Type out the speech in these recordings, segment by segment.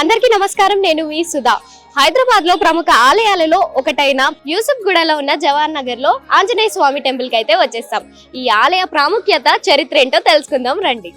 అందరికీ నమస్కారం నేను మీ సుధా. హైదరాబాద్లో ప్రముఖ ఆలయాలలో ఒకటైన యూసుఫ్ గూడలో ఉన్న జవహర్ నగర్లో ఆంజనేయ స్వామి టెంపుల్కి అయితే వచ్చేస్తాం. ఈ ఆలయ ప్రాముఖ్యత చరిత్ర ఏంటో తెలుసుకుందాం రండి.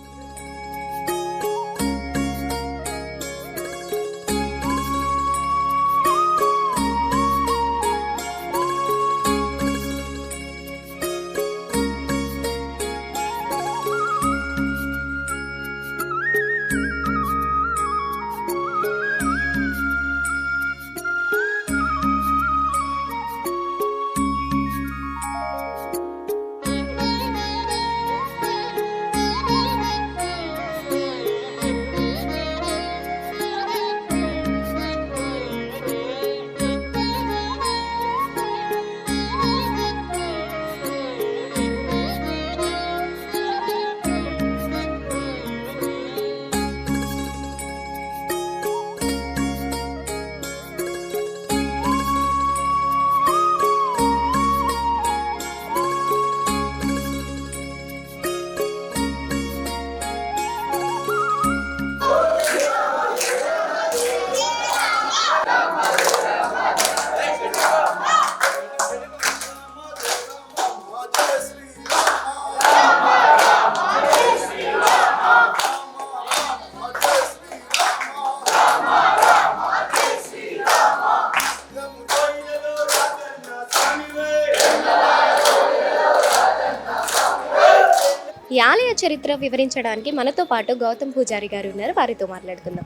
ఈ ఆలయ చరిత్ర వివరించడానికి మనతో పాటు గౌతమ్ పూజారి గారు ఉన్నారు. వారితో మాట్లాడుకుందాం.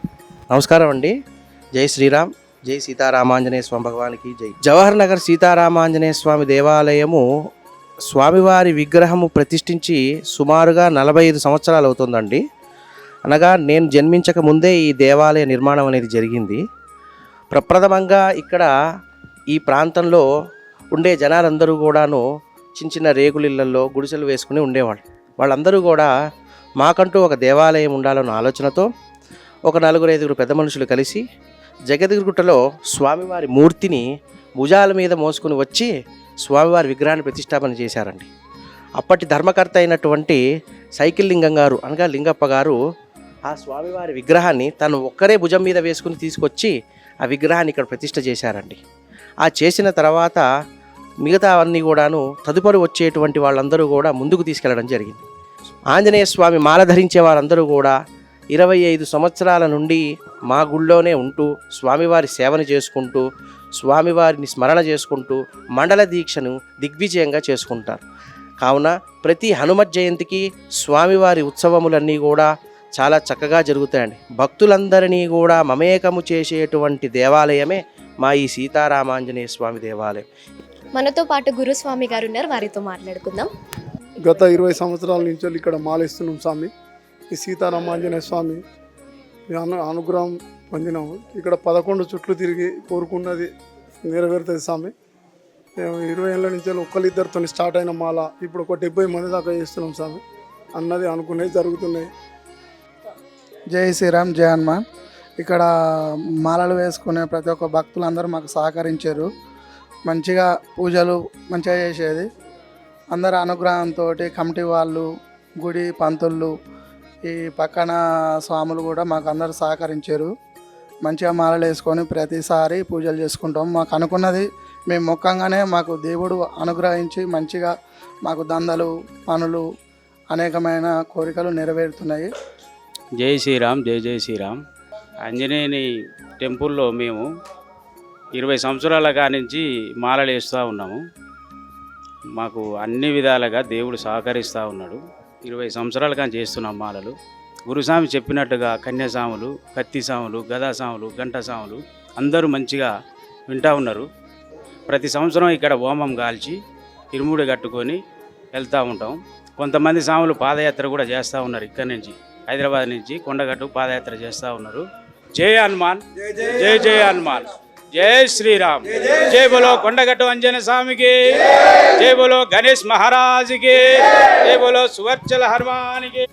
నమస్కారం అండి. జై శ్రీరామ్. జై సీతారామాంజనేయ స్వామి భగవానికి జై. జవహర్ నగర్ సీతారామాంజనేయ స్వామి దేవాలయము స్వామివారి విగ్రహము ప్రతిష్ఠించి సుమారుగా నలభై ఐదు సంవత్సరాలు అవుతుందండి. అనగా నేను జన్మించక ముందే ఈ దేవాలయ నిర్మాణం అనేది జరిగింది. ప్రప్రథమంగా ఇక్కడ ఈ ప్రాంతంలో ఉండే జనాలందరూ కూడాను చిన్న చిన్న రేకులిళ్ళల్లో గుడిసెలు వేసుకుని ఉండేవాళ్ళు. వాళ్ళందరూ కూడా మాకంటూ ఒక దేవాలయం ఉండాలన్న ఆలోచనతో ఒక నలుగురు ఐదుగురు పెద్ద మనుషులు కలిసి జగద్గురుగుట్టలో స్వామివారి మూర్తిని భుజాల మీద మోసుకుని వచ్చి స్వామివారి విగ్రహాన్ని ప్రతిష్టాపన చేశారండి. అప్పటి ధర్మకర్త అయినటువంటి సైకిల్ లింగం గారు అనగా లింగప్ప గారు ఆ స్వామివారి విగ్రహాన్ని తను ఒక్కరే భుజం మీద వేసుకుని తీసుకొచ్చి ఆ విగ్రహాన్ని ఇక్కడ ప్రతిష్ట చేశారండి. ఆ చేసిన తర్వాత మిగతా అన్నీ కూడాను తదుపరి వచ్చేటువంటి వాళ్ళందరూ కూడా ముందుకు తీసుకెళ్ళడం జరిగింది. ఆంజనేయ స్వామి మాల ధరించే వారందరూ కూడా ఇరవై ఐదు సంవత్సరాల నుండి మా గుళ్ళోనే ఉంటూ స్వామివారి సేవను చేసుకుంటూ స్వామివారిని స్మరణ చేసుకుంటూ మండల దీక్షను దిగ్విజయంగా చేసుకుంటారు. కావున ప్రతి హనుమత్ జయంతికి స్వామివారి ఉత్సవములన్నీ కూడా చాలా చక్కగా జరుగుతాయండి. భక్తులందరినీ కూడా మమేకము చేసేటువంటి దేవాలయమే మా ఈ సీతారామాంజనేయ స్వామి దేవాలయం. మనతో పాటు గురుస్వామి గారు ఉన్నారు. వారితో మాట్లాడుకుందాం. గత ఇరవై సంవత్సరాల నుంచి వెళ్ళి ఇక్కడ మాలేస్తున్నాం స్వామి. ఈ సీతారామాంజనేయ స్వామి అనుగ్రహం పొందినాము. ఇక్కడ పదకొండు చుట్లు తిరిగి కోరుకున్నది నెరవేరుతుంది స్వామి. మేము ఇరవై ఏళ్ళ నుంచి వెళ్ళి ఒక్కరిద్దరితో స్టార్ట్ అయిన మాల ఇప్పుడు ఒక డెబ్బై మంది దాకా చేస్తున్నాం స్వామి. అన్నది అనుకునేవి జరుగుతున్నాయి. జై శ్రీరామ్ జై హనుమాన్. ఇక్కడ మాలలు వేసుకునే ప్రతి ఒక్క భక్తులందరూ మాకు సహకరించారు. మంచిగా పూజలు మంచిగా చేసేది. అందరి అనుగ్రహంతో కమిటీ వాళ్ళు గుడి పంతులు ఈ పక్కన స్వాములు కూడా మాకు అందరు సహకరించారు. మంచిగా మాలలు వేసుకొని ప్రతిసారి పూజలు చేసుకుంటాం. మాకు అనుకున్నది మేము మొక్కంగానే మాకు దేవుడు అనుగ్రహించి మంచిగా మాకు దందలు పనులు అనేకమైన కోరికలు నెరవేరుతున్నాయి. జై శ్రీరామ్ జై జై శ్రీరామ్. ఆంజనేయుని టెంపుల్లో మేము ఇరవై సంవత్సరాల కానించి మాలలు వేస్తూ ఉన్నాము. మాకు అన్ని విధాలుగా దేవుడు సహకరిస్తూ ఉన్నాడు. ఇరవై సంవత్సరాల కానీ చేస్తున్నాం మాలలు. గురుస్వామి చెప్పినట్టుగా కన్యాసాములు కత్తిసాములు గదాసాములు గంటసాములు అందరూ మంచిగా వింటూ ఉన్నారు. ప్రతి సంవత్సరం ఇక్కడ హోమం కాల్చి ఇరుముడి కట్టుకొని వెళ్తూ ఉంటాం. కొంతమంది సాములు పాదయాత్ర కూడా చేస్తూ ఉన్నారు ఇక్కడి నుంచి. హైదరాబాద్ నుంచి కొండగట్టు పాదయాత్ర చేస్తూ ఉన్నారు. జై హనుమాన్. జై జై హనుమాన్. జై శ్రీరామ్. జై బోలో కొండగట్టు అంజన స్వామికి. జై బోలో గణేష్ మహారాజుకి. జై బోలో సువర్చల హనుమానికి